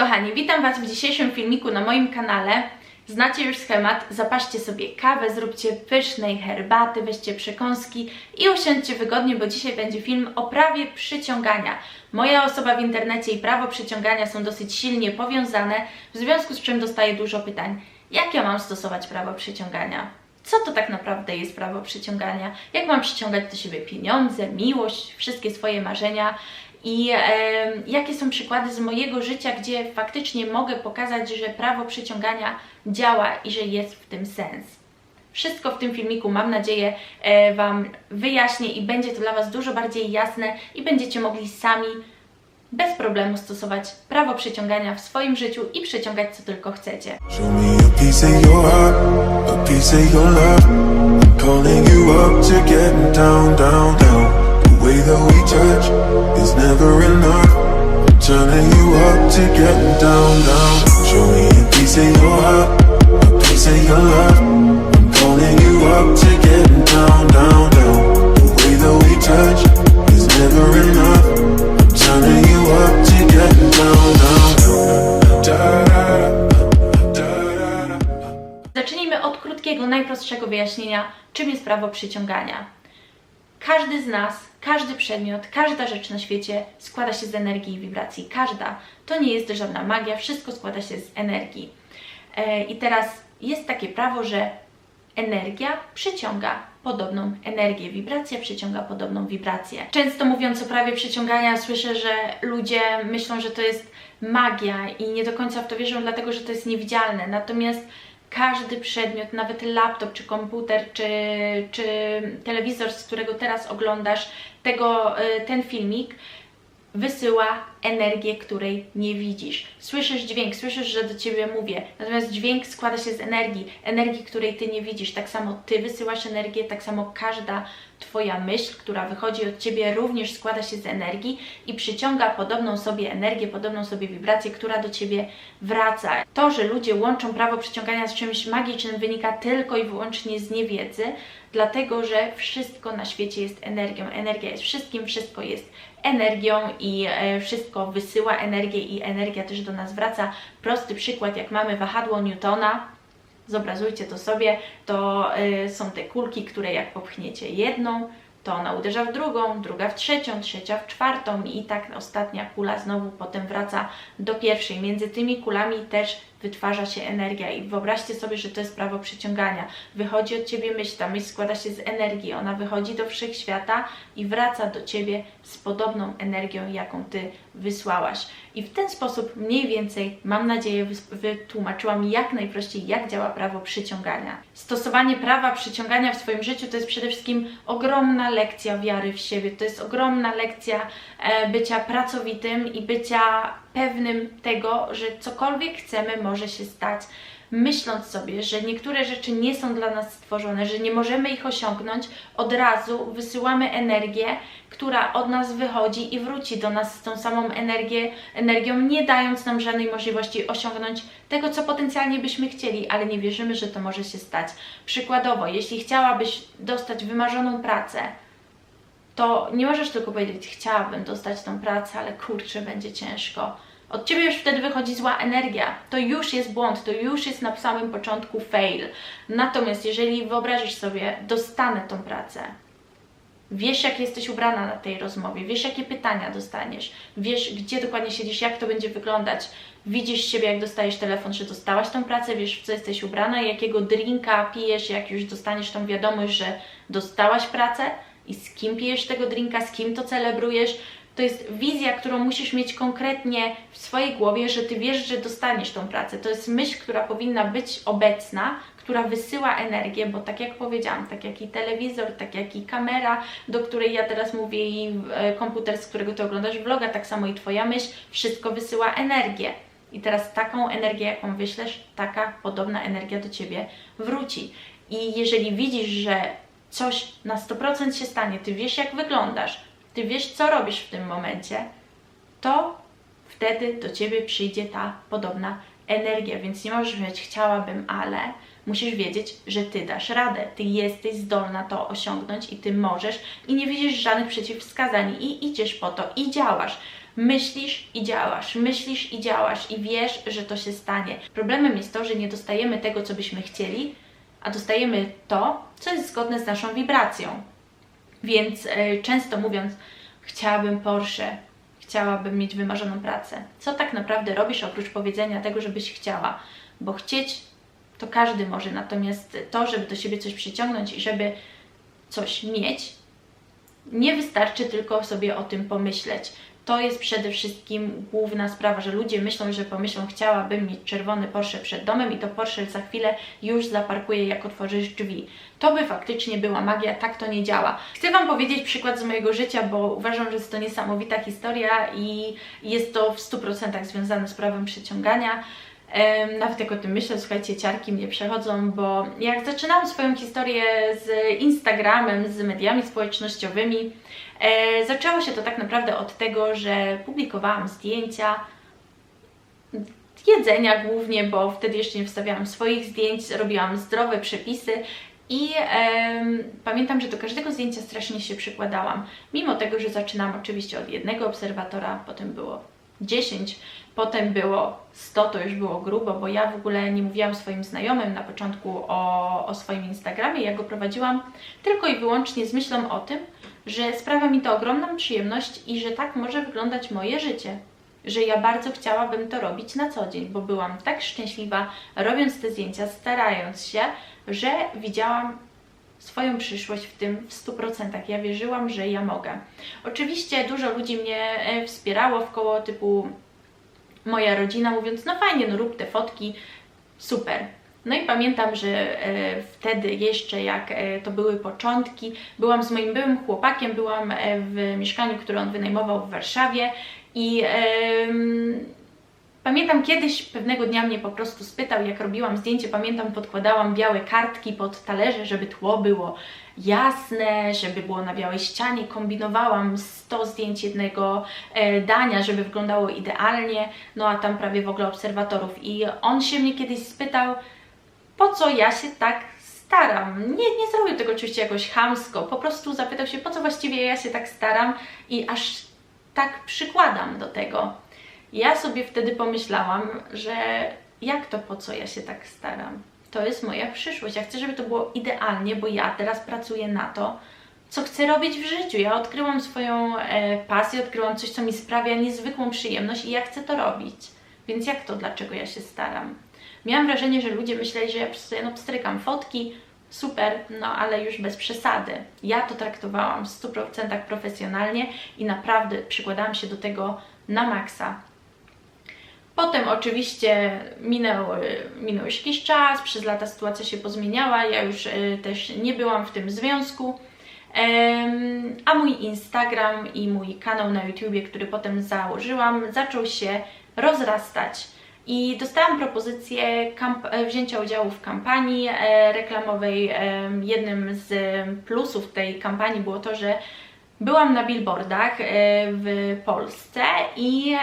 kochani, witam Was w dzisiejszym filmiku na moim kanale. Znacie już schemat, zapaszcie sobie kawę, zróbcie pysznej herbaty, weźcie przekąski i usiądźcie wygodnie, bo dzisiaj będzie film o prawie przyciągania. Moja osoba w internecie i prawo przyciągania są dosyć silnie powiązane, w związku z czym dostaję dużo pytań. Jak ja mam stosować prawo przyciągania? Co to tak naprawdę jest prawo przyciągania? Jak mam przyciągać do siebie pieniądze, miłość, wszystkie swoje marzenia? I e, jakie są przykłady z mojego życia, gdzie faktycznie mogę pokazać, że prawo przyciągania działa i że jest w tym sens. Wszystko w tym filmiku, mam nadzieję, e, Wam wyjaśnię i będzie to dla Was dużo bardziej jasne i będziecie mogli sami bez problemu stosować prawo przyciągania w swoim życiu i przyciągać co tylko chcecie. Heart. That we touch is never enough. Turning you up to get down, down. Show me a piece of your heart, a piece of your love. I'm calling you up to get down, down, down. The way that we touch is never enough. I'm turning you up to get down, down, down. Zacznijmy od krótkiego, najprostszego wyjaśnienia, czym jest prawo przyciągania. Każdy z nas, każdy przedmiot, każda rzecz na świecie składa się z energii i wibracji. Każda. To nie jest żadna magia, wszystko składa się z energii. E, I teraz jest takie prawo, że energia przyciąga podobną energię, wibracja przyciąga podobną wibrację. Często mówiąc o prawie przyciągania, słyszę, że ludzie myślą, że to jest magia i nie do końca w to wierzą, dlatego że to jest niewidzialne. Natomiast każdy przedmiot, nawet laptop, czy komputer, czy, czy telewizor, z którego teraz oglądasz tego, y, ten filmik, wysyła energię, której nie widzisz. Słyszysz dźwięk, słyszysz, że do ciebie mówię, natomiast dźwięk składa się z energii, energii, której ty nie widzisz. Tak samo ty wysyłasz energię, tak samo każda twoja myśl, która wychodzi od ciebie, również składa się z energii i przyciąga podobną sobie energię, podobną sobie wibrację, która do ciebie wraca. To, że ludzie łączą prawo przyciągania z czymś magicznym, wynika tylko i wyłącznie z niewiedzy, dlatego że wszystko na świecie jest energią. Energia jest wszystkim, wszystko jest energią i e, wszystko wysyła energię i energia też do nas wraca. Prosty przykład, jak mamy wahadło Newtona, zobrazujcie to sobie, to y, są te kulki, które jak popchniecie jedną, to ona uderza w drugą, druga w trzecią, trzecia w czwartą i tak ostatnia kula znowu potem wraca do pierwszej. Między tymi kulami też wytwarza się energia i wyobraźcie sobie, że to jest prawo przyciągania. Wychodzi od Ciebie myśl, ta myśl składa się z energii, ona wychodzi do wszechświata i wraca do Ciebie z podobną energią, jaką Ty wysłałaś. I w ten sposób mniej więcej, mam nadzieję, wytłumaczyłam jak najprościej, jak działa prawo przyciągania. Stosowanie prawa przyciągania w swoim życiu to jest przede wszystkim ogromna lekcja wiary w siebie, to jest ogromna lekcja e, bycia pracowitym i bycia pewnym tego, że cokolwiek chcemy, może się stać. Myśląc sobie, że niektóre rzeczy nie są dla nas stworzone, że nie możemy ich osiągnąć, od razu wysyłamy energię, która od nas wychodzi i wróci do nas z tą samą energię, energią, nie dając nam żadnej możliwości osiągnąć tego, co potencjalnie byśmy chcieli, ale nie wierzymy, że to może się stać. Przykładowo, jeśli chciałabyś dostać wymarzoną pracę, to nie możesz tylko powiedzieć, chciałabym dostać tą pracę, ale kurczę, będzie ciężko. Od ciebie już wtedy wychodzi zła energia. To już jest błąd, to już jest na samym początku fail. Natomiast jeżeli wyobrazisz sobie, dostanę tą pracę, wiesz jak jesteś ubrana na tej rozmowie, wiesz jakie pytania dostaniesz, wiesz gdzie dokładnie siedzisz, jak to będzie wyglądać, widzisz siebie jak dostajesz telefon, że dostałaś tą pracę, wiesz w co jesteś ubrana, jakiego drinka pijesz, jak już dostaniesz tą wiadomość, że dostałaś pracę i z kim pijesz tego drinka, z kim to celebrujesz, to jest wizja, którą musisz mieć konkretnie w swojej głowie, że ty wiesz, że dostaniesz tą pracę. To jest myśl, która powinna być obecna, która wysyła energię, bo tak jak powiedziałam, tak jak i telewizor, tak jak i kamera, do której ja teraz mówię, i e, komputer, z którego ty oglądasz vloga, tak samo i twoja myśl, wszystko wysyła energię. I teraz taką energię, jaką wyślesz, taka podobna energia do ciebie wróci. I jeżeli widzisz, że coś na 100% się stanie, ty wiesz, jak wyglądasz, ty wiesz, co robisz w tym momencie, to wtedy do ciebie przyjdzie ta podobna energia, więc nie możesz mieć chciałabym, ale musisz wiedzieć, że ty dasz radę, ty jesteś zdolna to osiągnąć i ty możesz i nie widzisz żadnych przeciwwskazań i idziesz po to i działasz. Myślisz i działasz, myślisz i działasz i wiesz, że to się stanie. Problemem jest to, że nie dostajemy tego, co byśmy chcieli, a dostajemy to, co jest zgodne z naszą wibracją. Więc e, często mówiąc, chciałabym Porsche, chciałabym mieć wymarzoną pracę. Co tak naprawdę robisz oprócz powiedzenia tego, żebyś chciała? Bo chcieć to każdy może, natomiast to, żeby do siebie coś przyciągnąć i żeby coś mieć, nie wystarczy tylko sobie o tym pomyśleć. To jest przede wszystkim główna sprawa, że ludzie myślą, że pomyślą, chciałabym mieć czerwony Porsche przed domem i to Porsche za chwilę już zaparkuje, jak otworzysz drzwi. To by faktycznie była magia, tak to nie działa. Chcę Wam powiedzieć przykład z mojego życia, bo uważam, że jest to niesamowita historia i jest to w 100% związane z prawem przyciągania. Nawet jak o tym myślę, słuchajcie, ciarki mnie przechodzą, bo jak zaczynałam swoją historię z Instagramem, z mediami społecznościowymi, e, zaczęło się to tak naprawdę od tego, że publikowałam zdjęcia jedzenia głównie, bo wtedy jeszcze nie wstawiałam swoich zdjęć, robiłam zdrowe przepisy i em, pamiętam, że do każdego zdjęcia strasznie się przykładałam. Mimo tego, że zaczynam oczywiście od jednego obserwatora, potem było 10, potem było 100, to już było grubo, bo ja w ogóle nie mówiłam swoim znajomym na początku o, o swoim Instagramie, ja go prowadziłam tylko i wyłącznie z myślą o tym, że sprawia mi to ogromną przyjemność i że tak może wyglądać moje życie. Że ja bardzo chciałabym to robić na co dzień, bo byłam tak szczęśliwa robiąc te zdjęcia, starając się, że widziałam swoją przyszłość w tym w 100%. Ja wierzyłam, że ja mogę. Oczywiście dużo ludzi mnie e, wspierało w koło typu moja rodzina, mówiąc: No fajnie, no rób te fotki, super. No i pamiętam, że e, wtedy jeszcze, jak e, to były początki, byłam z moim byłym chłopakiem, byłam w mieszkaniu, które on wynajmował w Warszawie i Pamiętam kiedyś pewnego dnia mnie po prostu spytał, jak robiłam zdjęcie, pamiętam podkładałam białe kartki pod talerze, żeby tło było jasne, żeby było na białej ścianie, kombinowałam 100 zdjęć jednego e, dania, żeby wyglądało idealnie, no a tam prawie w ogóle obserwatorów. I on się mnie kiedyś spytał, po co ja się tak staram. Nie, nie zrobił tego oczywiście jakoś chamsko, po prostu zapytał się, po co właściwie ja się tak staram? I aż tak przykładam do tego. Ja sobie wtedy pomyślałam, że jak to po co ja się tak staram? To jest moja przyszłość. Ja chcę, żeby to było idealnie, bo ja teraz pracuję na to, co chcę robić w życiu. Ja odkryłam swoją e, pasję, odkryłam coś, co mi sprawia niezwykłą przyjemność i ja chcę to robić. Więc jak to, dlaczego ja się staram? Miałam wrażenie, że ludzie myśleli, że ja no, pstrykam fotki, super, no ale już bez przesady. Ja to traktowałam w 100% profesjonalnie i naprawdę przykładałam się do tego na maksa. Potem oczywiście minął, minął jakiś czas, przez lata sytuacja się pozmieniała, ja już y, też nie byłam w tym związku. A mój Instagram i mój kanał na YouTubie, który potem założyłam, zaczął się rozrastać. I dostałam propozycję e, wzięcia udziału w kampanii e, reklamowej. Jednym z plusów tej kampanii było to, że byłam na billboardach e, w Polsce i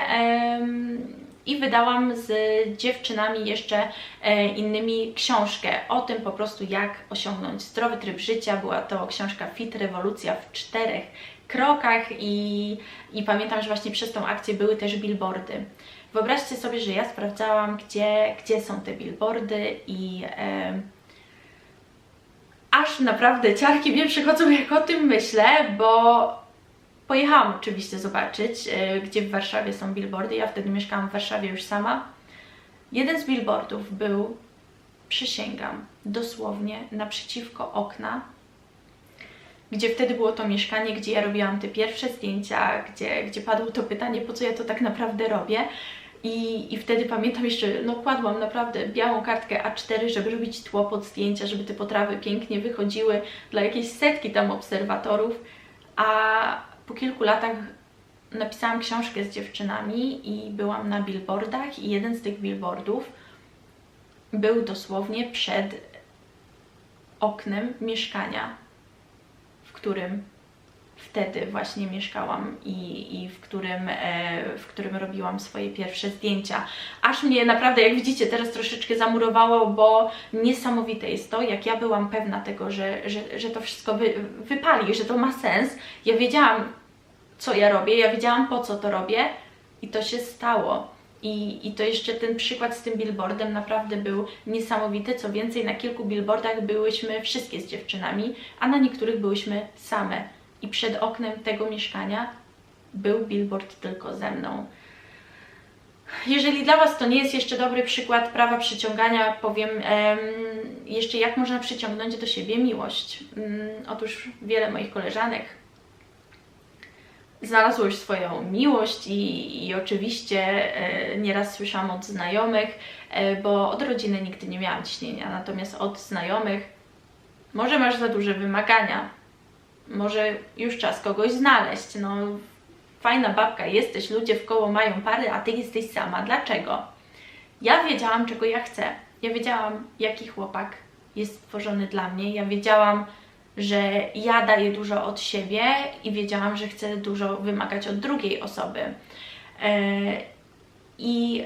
i wydałam z dziewczynami jeszcze e, innymi książkę o tym po prostu, jak osiągnąć zdrowy tryb życia. Była to książka Fit Rewolucja w czterech krokach i, i pamiętam, że właśnie przez tą akcję były też billboardy. Wyobraźcie sobie, że ja sprawdzałam, gdzie, gdzie są te billboardy i e, aż naprawdę ciarki mnie przychodzą, jak o tym myślę, bo Pojechałam oczywiście zobaczyć, e, gdzie w Warszawie są billboardy. Ja wtedy mieszkałam w Warszawie już sama. Jeden z billboardów był, przysięgam, dosłownie naprzeciwko okna, gdzie wtedy było to mieszkanie, gdzie ja robiłam te pierwsze zdjęcia, gdzie, gdzie padło to pytanie, po co ja to tak naprawdę robię. I, I wtedy pamiętam jeszcze, no kładłam naprawdę białą kartkę A4, żeby robić tło pod zdjęcia, żeby te potrawy pięknie wychodziły dla jakiejś setki tam obserwatorów. A po kilku latach napisałam książkę z dziewczynami i byłam na billboardach i jeden z tych billboardów był dosłownie przed oknem mieszkania, w którym wtedy właśnie mieszkałam i, i w, którym, e, w którym robiłam swoje pierwsze zdjęcia. Aż mnie naprawdę, jak widzicie, teraz troszeczkę zamurowało, bo niesamowite jest to, jak ja byłam pewna tego, że, że, że to wszystko wy, wypali, że to ma sens. Ja wiedziałam co ja robię, ja wiedziałam po co to robię i to się stało. I, I to jeszcze ten przykład z tym billboardem naprawdę był niesamowity. Co więcej, na kilku billboardach byłyśmy wszystkie z dziewczynami, a na niektórych byłyśmy same. I przed oknem tego mieszkania był billboard tylko ze mną. Jeżeli dla Was to nie jest jeszcze dobry przykład prawa przyciągania, powiem em, jeszcze jak można przyciągnąć do siebie miłość. Mm, otóż wiele moich koleżanek znalazło swoją miłość i, i oczywiście e, nieraz słyszałam od znajomych, e, bo od rodziny nigdy nie miałam ciśnienia, natomiast od znajomych może masz za duże wymagania, może już czas kogoś znaleźć, no fajna babka jesteś, ludzie w koło mają pary, a ty jesteś sama. Dlaczego? Ja wiedziałam, czego ja chcę. Ja wiedziałam, jaki chłopak jest stworzony dla mnie. Ja wiedziałam, że ja daję dużo od siebie i wiedziałam, że chcę dużo wymagać od drugiej osoby. E, I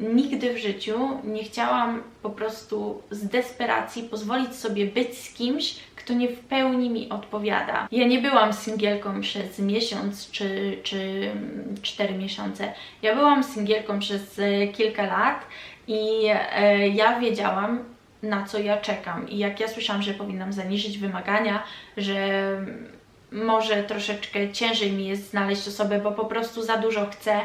nigdy w życiu nie chciałam po prostu z desperacji pozwolić sobie być z kimś, kto nie w pełni mi odpowiada. Ja nie byłam singielką przez miesiąc czy, czy cztery miesiące. Ja byłam singielką przez e, kilka lat i e, ja wiedziałam, na co ja czekam. I jak ja słyszałam, że powinnam zaniżyć wymagania, że może troszeczkę ciężej mi jest znaleźć osobę, bo po prostu za dużo chcę,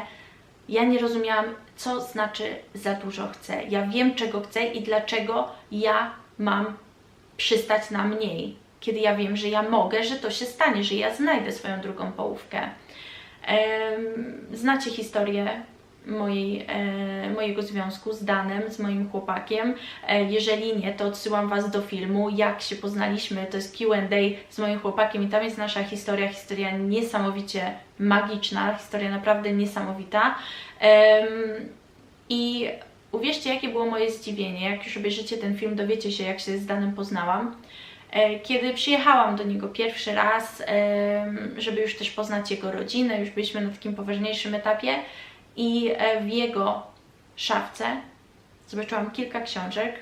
ja nie rozumiałam, co znaczy za dużo chcę. Ja wiem, czego chcę i dlaczego ja mam przystać na mniej, kiedy ja wiem, że ja mogę, że to się stanie, że ja znajdę swoją drugą połówkę. Znacie historię mojej, e, mojego związku z Danem, z moim chłopakiem. E, jeżeli nie, to odsyłam Was do filmu, jak się poznaliśmy. To jest QA z moim chłopakiem i tam jest nasza historia, historia niesamowicie magiczna, historia naprawdę niesamowita. I uwierzcie, jakie było moje zdziwienie, jak już obejrzycie ten film, dowiecie się, jak się z Danem poznałam. E, kiedy przyjechałam do niego pierwszy raz, żeby już też poznać jego rodzinę, już byliśmy na takim poważniejszym etapie, i e, w jego szafce zobaczyłam kilka książek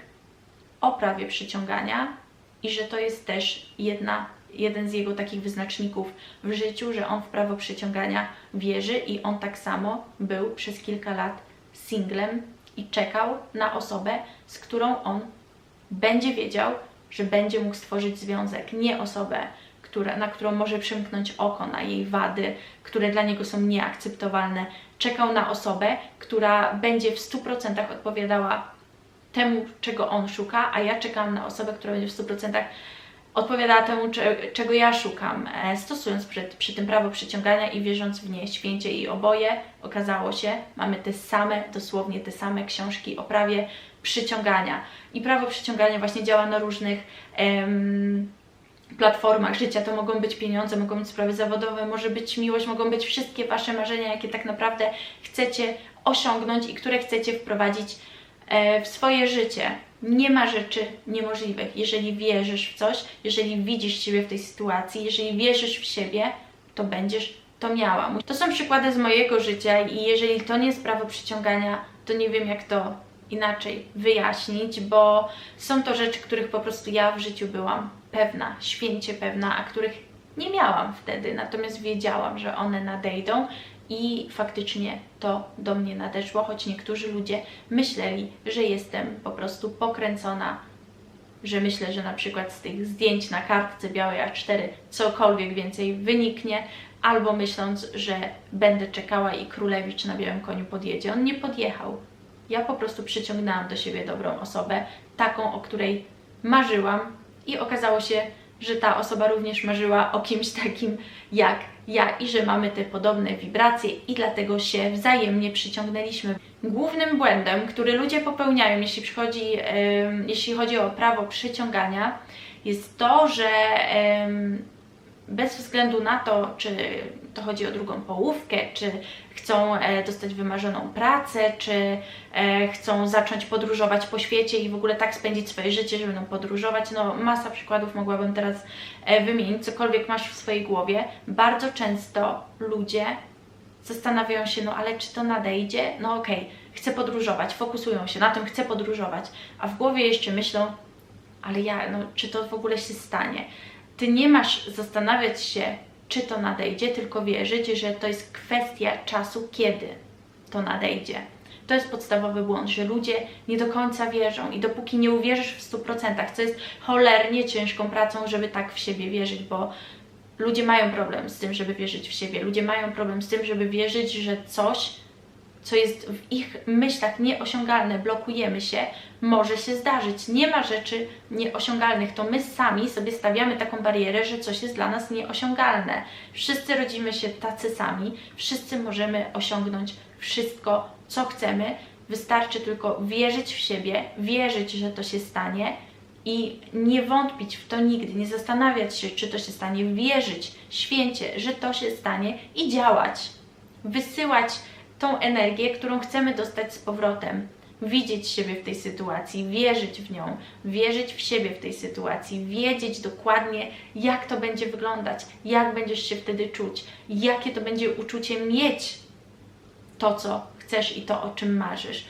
o prawie przyciągania i że to jest też jedna, jeden z jego takich wyznaczników w życiu, że on w prawo przyciągania wierzy i on tak samo był przez kilka lat singlem i czekał na osobę, z którą on będzie wiedział, że będzie mógł stworzyć związek, nie osobę, która, na którą może przymknąć oko, na jej wady, które dla niego są nieakceptowalne. Czekał na osobę, która będzie w 100% odpowiadała temu, czego on szuka, a ja czekam na osobę, która będzie w 100% odpowiadała temu, czego ja szukam, e, stosując przy, przy tym prawo przyciągania i wierząc w nie święcie i oboje okazało się, mamy te same, dosłownie te same książki o prawie przyciągania. I prawo przyciągania właśnie działa na różnych em, platformach życia. To mogą być pieniądze, mogą być sprawy zawodowe, może być miłość, mogą być wszystkie Wasze marzenia, jakie tak naprawdę chcecie osiągnąć i które chcecie wprowadzić e, w swoje życie. Nie ma rzeczy niemożliwych. Jeżeli wierzysz w coś, jeżeli widzisz siebie w tej sytuacji, jeżeli wierzysz w siebie, to będziesz to miała. To są przykłady z mojego życia i jeżeli to nie jest prawo przyciągania, to nie wiem jak to inaczej wyjaśnić, bo są to rzeczy, których po prostu ja w życiu byłam pewna, święcie pewna, a których nie miałam wtedy, natomiast wiedziałam, że one nadejdą i faktycznie to do mnie nadeszło, choć niektórzy ludzie myśleli, że jestem po prostu pokręcona, że myślę, że na przykład z tych zdjęć na kartce białej A4 cokolwiek więcej wyniknie, albo myśląc, że będę czekała i królewicz na białym koniu podjedzie. On nie podjechał. Ja po prostu przyciągnęłam do siebie dobrą osobę, taką, o której marzyłam, i okazało się, że ta osoba również marzyła o kimś takim jak ja i że mamy te podobne wibracje i dlatego się wzajemnie przyciągnęliśmy. Głównym błędem, który ludzie popełniają, jeśli, przychodzi, yy, jeśli chodzi o prawo przyciągania, jest to, że yy, bez względu na to, czy to chodzi o drugą połówkę, czy chcą e, dostać wymarzoną pracę, czy e, chcą zacząć podróżować po świecie i w ogóle tak spędzić swoje życie, że będą podróżować. No, masa przykładów mogłabym teraz e, wymienić, cokolwiek masz w swojej głowie. Bardzo często ludzie zastanawiają się, no ale czy to nadejdzie? No okej, okay, chcę podróżować, fokusują się na tym, chcę podróżować, a w głowie jeszcze myślą, ale ja, no czy to w ogóle się stanie? Ty nie masz zastanawiać się, czy to nadejdzie, tylko wierzyć, że to jest kwestia czasu, kiedy to nadejdzie. To jest podstawowy błąd, że ludzie nie do końca wierzą i dopóki nie uwierzysz w 100%, co jest cholernie ciężką pracą, żeby tak w siebie wierzyć, bo ludzie mają problem z tym, żeby wierzyć w siebie. Ludzie mają problem z tym, żeby wierzyć, że coś, co jest w ich myślach nieosiągalne, blokujemy się, może się zdarzyć. Nie ma rzeczy nieosiągalnych. To my sami sobie stawiamy taką barierę, że coś jest dla nas nieosiągalne. Wszyscy rodzimy się tacy sami, wszyscy możemy osiągnąć wszystko, co chcemy. Wystarczy tylko wierzyć w siebie, wierzyć, że to się stanie i nie wątpić w to nigdy, nie zastanawiać się, czy to się stanie, wierzyć święcie, że to się stanie i działać. Wysyłać tą energię, którą chcemy dostać z powrotem. Widzieć siebie w tej sytuacji, wierzyć w nią, wierzyć w siebie w tej sytuacji, wiedzieć dokładnie, jak to będzie wyglądać, jak będziesz się wtedy czuć, jakie to będzie uczucie mieć to, co chcesz i to, o czym marzysz.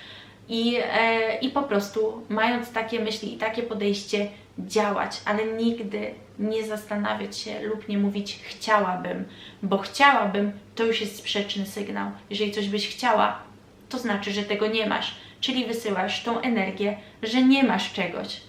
I, e, I po prostu, mając takie myśli i takie podejście, działać, ale nigdy nie zastanawiać się lub nie mówić chciałabym, bo chciałabym to już jest sprzeczny sygnał. Jeżeli coś byś chciała, to znaczy, że tego nie masz, czyli wysyłasz tą energię, że nie masz czegoś.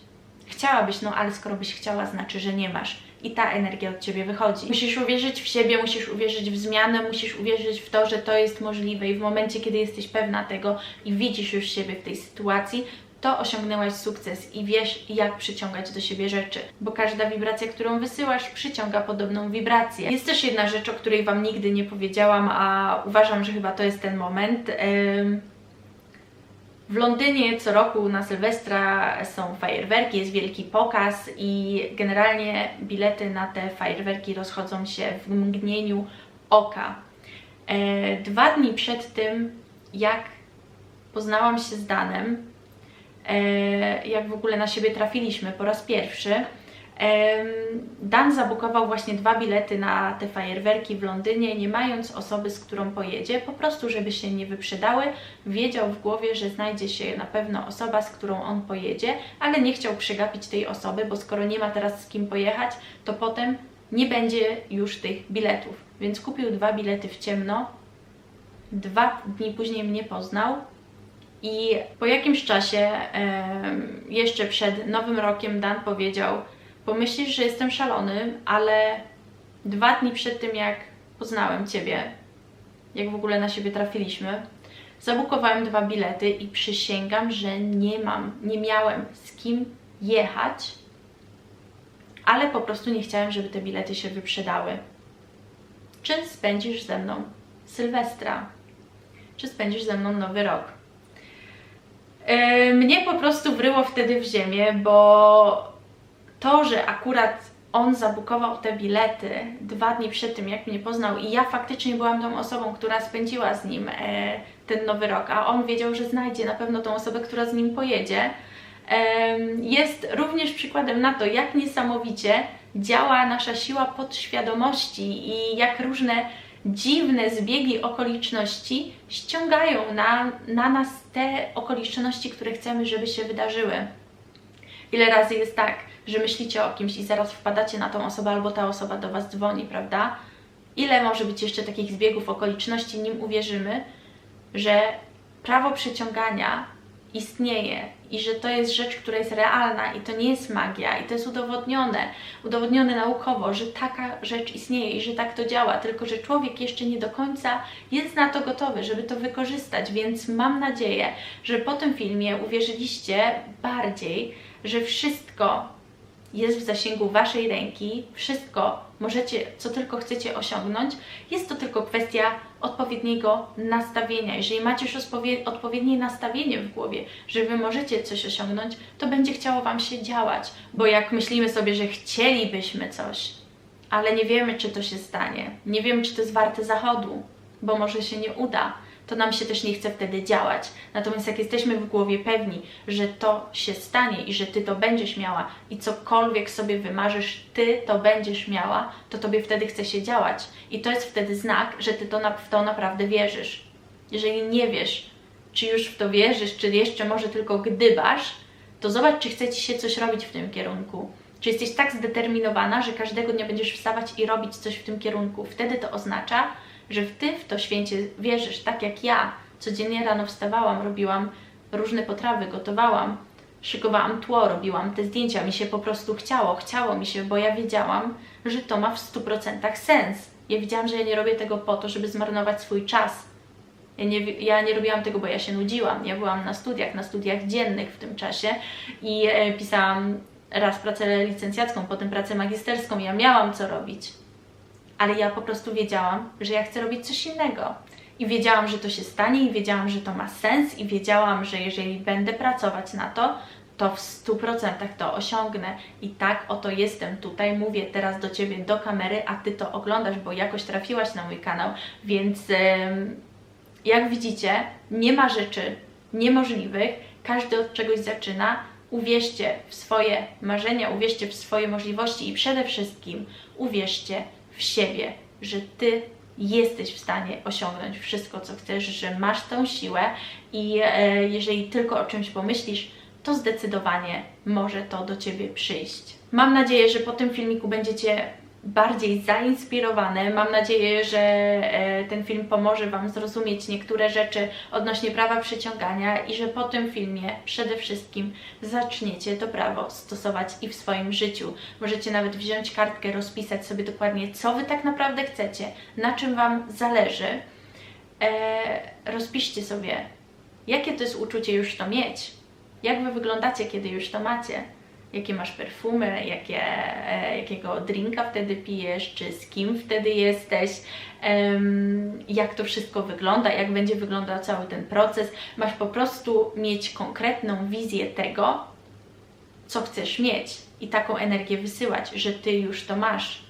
Chciałabyś, no ale skoro byś chciała, znaczy, że nie masz. I ta energia od ciebie wychodzi. Musisz uwierzyć w siebie, musisz uwierzyć w zmianę, musisz uwierzyć w to, że to jest możliwe. I w momencie, kiedy jesteś pewna tego i widzisz już siebie w tej sytuacji, to osiągnęłaś sukces i wiesz, jak przyciągać do siebie rzeczy. Bo każda wibracja, którą wysyłasz, przyciąga podobną wibrację. Jest też jedna rzecz, o której Wam nigdy nie powiedziałam, a uważam, że chyba to jest ten moment. W Londynie co roku na Sylwestra są fajerwerki, jest wielki pokaz i generalnie bilety na te fajerwerki rozchodzą się w mgnieniu oka. E, dwa dni przed tym, jak poznałam się z Danem, jak w ogóle na siebie trafiliśmy po raz pierwszy, Dan zabukował właśnie dwa bilety na te fajerwerki w Londynie, nie mając osoby, z którą pojedzie, po prostu, żeby się nie wyprzedały. Wiedział w głowie, że znajdzie się na pewno osoba, z którą on pojedzie, ale nie chciał przegapić tej osoby, bo skoro nie ma teraz z kim pojechać, to potem nie będzie już tych biletów. Więc kupił dwa bilety w ciemno. Dwa dni później mnie poznał, i po jakimś czasie, jeszcze przed Nowym Rokiem, Dan powiedział, pomyślisz, że jestem szalony, ale dwa dni przed tym, jak poznałem Ciebie, jak w ogóle na siebie trafiliśmy, zabukowałem dwa bilety i przysięgam, że nie mam, nie miałem z kim jechać, ale po prostu nie chciałem, żeby te bilety się wyprzedały. Czy spędzisz ze mną Sylwestra? Czy spędzisz ze mną Nowy Rok? Yy, mnie po prostu wryło wtedy w ziemię, bo to, że akurat on zabukował te bilety dwa dni przed tym, jak mnie poznał i ja faktycznie byłam tą osobą, która spędziła z nim e, ten nowy rok, a on wiedział, że znajdzie na pewno tą osobę, która z nim pojedzie, e, jest również przykładem na to, jak niesamowicie działa nasza siła podświadomości i jak różne dziwne zbiegi okoliczności ściągają na, na nas te okoliczności, które chcemy, żeby się wydarzyły. Ile razy jest tak, że myślicie o kimś i zaraz wpadacie na tą osobę albo ta osoba do Was dzwoni, prawda? Ile może być jeszcze takich zbiegów okoliczności, nim uwierzymy, że prawo przyciągania istnieje i że to jest rzecz, która jest realna i to nie jest magia i to jest udowodnione, udowodnione naukowo, że taka rzecz istnieje i że tak to działa, tylko że człowiek jeszcze nie do końca jest na to gotowy, żeby to wykorzystać, więc mam nadzieję, że po tym filmie uwierzyliście bardziej, że wszystko jest w zasięgu Waszej ręki, wszystko możecie, co tylko chcecie osiągnąć. Jest to tylko kwestia odpowiedniego nastawienia. Jeżeli macie już odpowiednie nastawienie w głowie, że Wy możecie coś osiągnąć, to będzie chciało Wam się działać. Bo jak myślimy sobie, że chcielibyśmy coś, ale nie wiemy, czy to się stanie, nie wiemy, czy to jest warte zachodu, bo może się nie uda, to nam się też nie chce wtedy działać. Natomiast jak jesteśmy w głowie pewni, że to się stanie i że Ty to będziesz miała i cokolwiek sobie wymarzysz, Ty to będziesz miała, to Tobie wtedy chce się działać. I to jest wtedy znak, że Ty to w to naprawdę wierzysz. Jeżeli nie wiesz, czy już w to wierzysz, czy jeszcze może tylko gdybasz, to zobacz, czy chce Ci się coś robić w tym kierunku Czy jesteś tak zdeterminowana, że każdego dnia będziesz wstawać i robić coś w tym kierunku? Wtedy to oznacza, że Ty w to święcie wierzysz, tak jak ja. Codziennie rano wstawałam, robiłam różne potrawy, gotowałam, szykowałam tło, robiłam te zdjęcia. Mi się po prostu chciało, chciało mi się, bo ja wiedziałam, że to ma w 100% sens. Ja wiedziałam, że ja nie robię tego po to, żeby zmarnować swój czas. Ja nie, ja nie robiłam tego, bo ja się nudziłam. Ja byłam na studiach, na studiach dziennych w tym czasie i e, pisałam raz pracę licencjacką, potem pracę magisterską. Ja miałam co robić, ale ja po prostu wiedziałam, że ja chcę robić coś innego. I wiedziałam, że to się stanie, i wiedziałam, że to ma sens, i wiedziałam, że jeżeli będę pracować na to, to w 100% to osiągnę. I tak oto jestem tutaj, mówię teraz do Ciebie do kamery, a Ty to oglądasz, bo jakoś trafiłaś na mój kanał, więc jak widzicie, nie ma rzeczy niemożliwych, każdy od czegoś zaczyna. Uwierzcie w swoje marzenia, uwierzcie w swoje możliwości i przede wszystkim uwierzcie w siebie, że Ty jesteś w stanie osiągnąć wszystko, co chcesz, że masz tą siłę i e, jeżeli tylko o czymś pomyślisz, to zdecydowanie może to do Ciebie przyjść. Mam nadzieję, że po tym filmiku będziecie bardziej zainspirowane. Mam nadzieję, że e, ten film pomoże Wam zrozumieć niektóre rzeczy odnośnie prawa przyciągania i że po tym filmie przede wszystkim zaczniecie to prawo stosować i w swoim życiu. Możecie nawet wziąć kartkę, rozpisać sobie dokładnie, co Wy tak naprawdę chcecie, na czym Wam zależy. E, rozpiszcie sobie, jakie to jest uczucie już to mieć. Jak Wy wyglądacie, kiedy już to macie? Jakie masz perfumy, jakie, e, jakiego drinka wtedy pijesz, czy z kim wtedy jesteś, jak to wszystko wygląda, jak będzie wyglądał cały ten proces. Masz po prostu mieć konkretną wizję tego, co chcesz mieć i taką energię wysyłać, że Ty już to masz,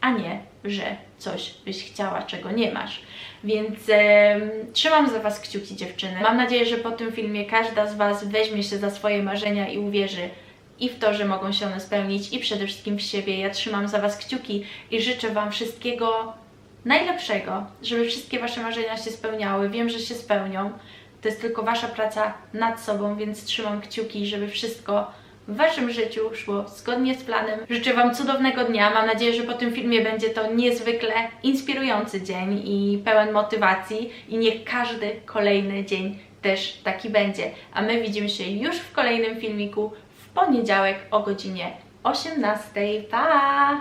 a nie, że coś byś chciała, czego nie masz. Więc em, trzymam za Was kciuki dziewczyny. Mam nadzieję, że po tym filmie każda z Was weźmie się za swoje marzenia i uwierzy i w to, że mogą się one spełnić i przede wszystkim w siebie. Ja trzymam za Was kciuki i życzę Wam wszystkiego najlepszego, żeby wszystkie Wasze marzenia się spełniały. Wiem, że się spełnią. To jest tylko Wasza praca nad sobą, więc trzymam kciuki, żeby wszystko w Waszym życiu szło zgodnie z planem. Życzę Wam cudownego dnia. Mam nadzieję, że po tym filmie będzie to niezwykle inspirujący dzień i pełen motywacji i niech każdy kolejny dzień też taki będzie. A my widzimy się już w kolejnym filmiku poniedziałek o godzinie 18. Pa!